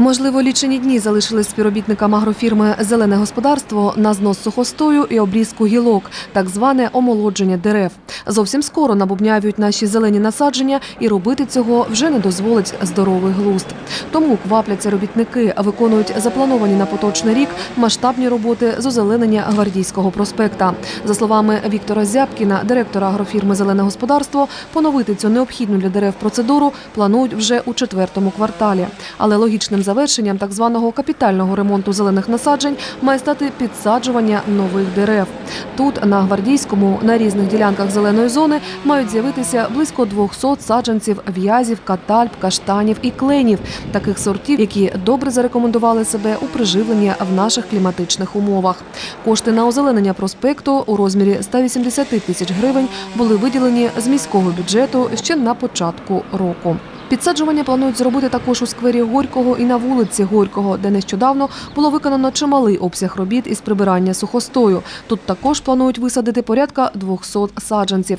Можливо, лічені дні залишились співробітникам агрофірми Зелене господарство на знос сухостою і обрізку гілок, так зване омолодження дерев. Зовсім скоро набубнявють наші зелені насадження, і робити цього вже не дозволить здоровий глузд. Тому квапляться робітники, виконують заплановані на поточний рік масштабні роботи з озеленення гвардійського проспекта. За словами Віктора Зябкіна, директора агрофірми Зелене господарство, поновити цю необхідну для дерев процедуру планують вже у четвертому кварталі. Але логічним завершенням так званого капітального ремонту зелених насаджень має стати підсаджування нових дерев. Тут на гвардійському на різних ділянках зеленої зони мають з'явитися близько 200 саджанців в'язів, катальб, каштанів і кленів, таких сортів, які добре зарекомендували себе у приживленні в наших кліматичних умовах. Кошти на озеленення проспекту у розмірі 180 тисяч гривень були виділені з міського бюджету ще на початку року. Підсаджування планують зробити також у сквері Горького і на вулиці Горького, де нещодавно було виконано чималий обсяг робіт із прибирання сухостою. Тут також планують висадити порядка 200 саджанців.